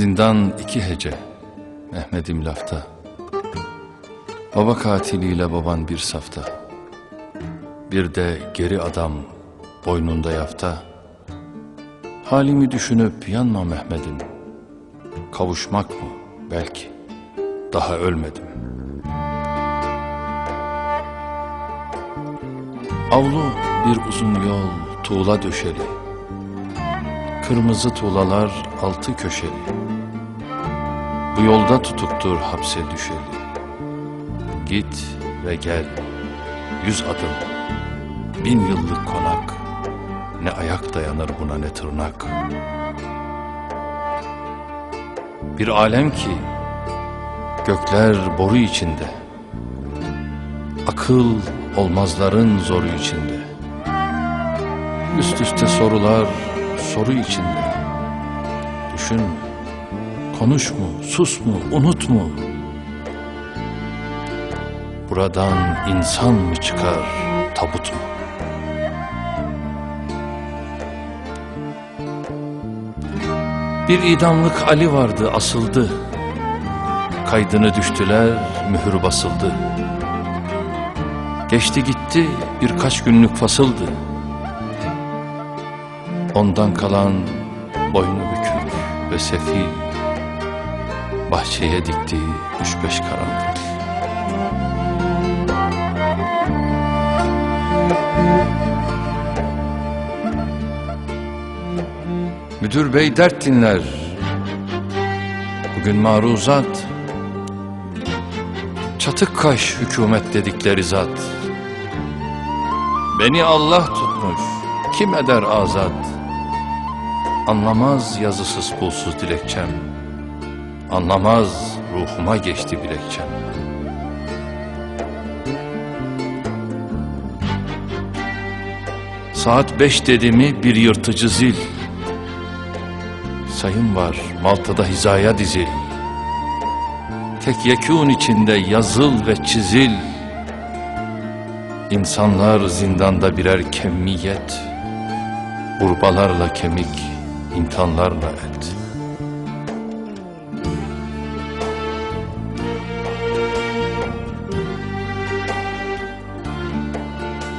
Zindan iki hece, Mehmet'im lafta. Baba katiliyle baban bir safta. Bir de geri adam boynunda yafta. Halimi düşünüp yanma Mehmet'im. Kavuşmak mı? Belki. Daha ölmedim. Avlu bir uzun yol tuğla döşeli. Kırmızı tuğlalar altı köşeli. Bu yolda tutuktur hapse düşeli. Git ve gel, yüz adım, bin yıllık konak. Ne ayak dayanır buna ne tırnak. Bir alem ki, gökler boru içinde. Akıl olmazların zoru içinde. Üst üste sorular soru içinde. Düşün, konuş mu, sus mu, unut mu? Buradan insan mı çıkar, tabut mu? Bir idamlık Ali vardı, asıldı. Kaydını düştüler, mühür basıldı. Geçti gitti, birkaç günlük fasıldı. Ondan kalan boynu bükük ve sefil, bahçeye diktiği üç beş karanlık. Müdür bey dert dinler. Bugün maruzat. Çatık kaş hükümet dedikleri zat. Beni Allah tutmuş, kim eder azat? Anlamaz yazısız pulsuz dilekçem. Anlamaz ruhuma geçti bilekçem. Saat beş dedi bir yırtıcı zil. Sayım var Malta'da hizaya dizil. Tek yekûn içinde yazıl ve çizil. İnsanlar zindanda birer kemmiyet. Urbalarla kemik, imtihanlarla et.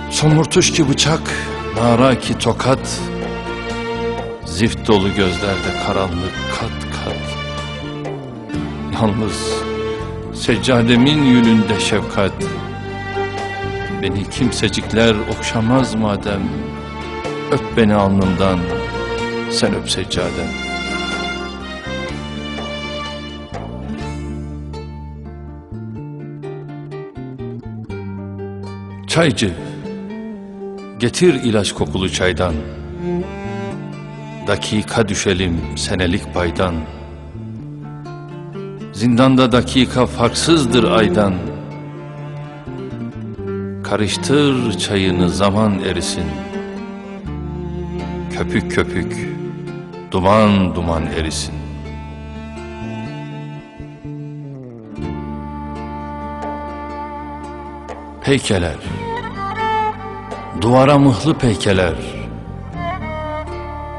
Somurtuş ki bıçak, nara ki tokat, zift dolu gözlerde karanlık kat kat. Yalnız seccademin yününde şefkat, beni kimsecikler okşamaz madem, öp beni alnımdan, sen öp seccadem. Çaycı, getir ilaç kokulu çaydan. Dakika düşelim senelik paydan. Zindanda dakika farksızdır aydan. Karıştır çayını zaman erisin. Köpük köpük, duman duman erisin. Peykeler, duvara mıhlı peykeler,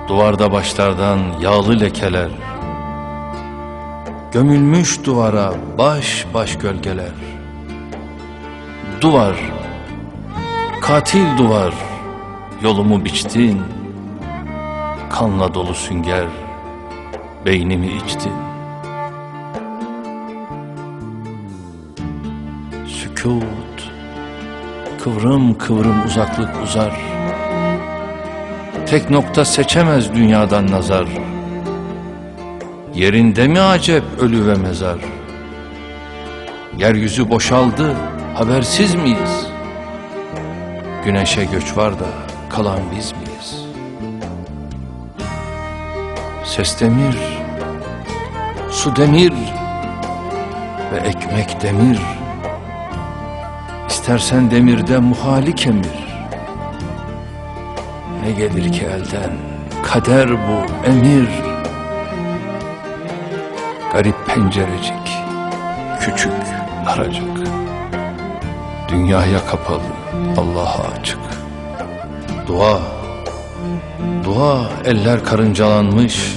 duvarda başlardan yağlı lekeler, gömülmüş duvara baş baş gölgeler. Duvar, katil duvar, yolumu biçtin, kanla dolu sünger, beynimi içtin. Sükut, kıvrım kıvrım uzaklık uzar. Tek nokta seçemez dünyadan nazar. Yerinde mi acep ölü ve mezar? Yeryüzü boşaldı, habersiz miyiz? Güneşe göç var da kalan biz miyiz? Ses demir, su demir ve ekmek demir. İstersen demirde muhali kemir. Ne gelir ki elden? Kader bu, emir. Garip pencerecik, küçük, daracık. Dünyaya kapalı, Allah'a açık. Dua, dua eller karıncalanmış.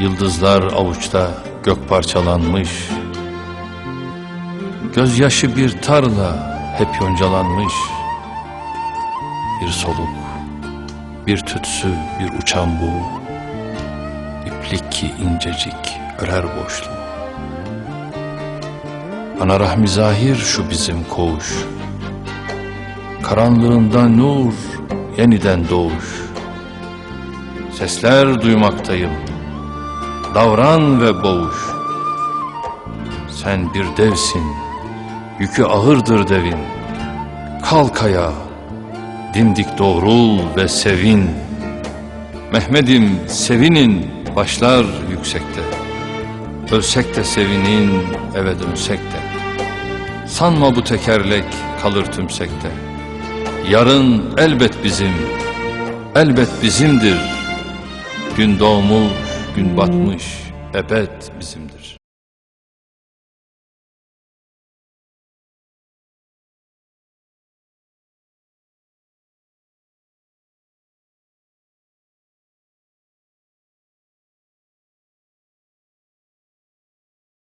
Yıldızlar avuçta gök parçalanmış. Gözyaşı bir tarla hep yoncalanmış. Bir soluk, bir tütsü, bir uçan bu. İplik ki incecik örer boşluğu Ana rahmi zahir şu bizim koğuş. Karanlığında nur, yeniden doğuş Sesler duymaktayım. Davran ve boğuş. Sen bir devsin. Yükü ağırdır devin. Kalk ayağa. Dimdik doğrul ve sevin. Mehmet'im sevinin. Başlar yüksekte. Ölsek de sevinin eve dönsek de. Sanma bu tekerlek kalır tümsekte. Yarın elbet bizim Elbet bizimdir Gün doğmuş, gün batmış, ebed bizimdir.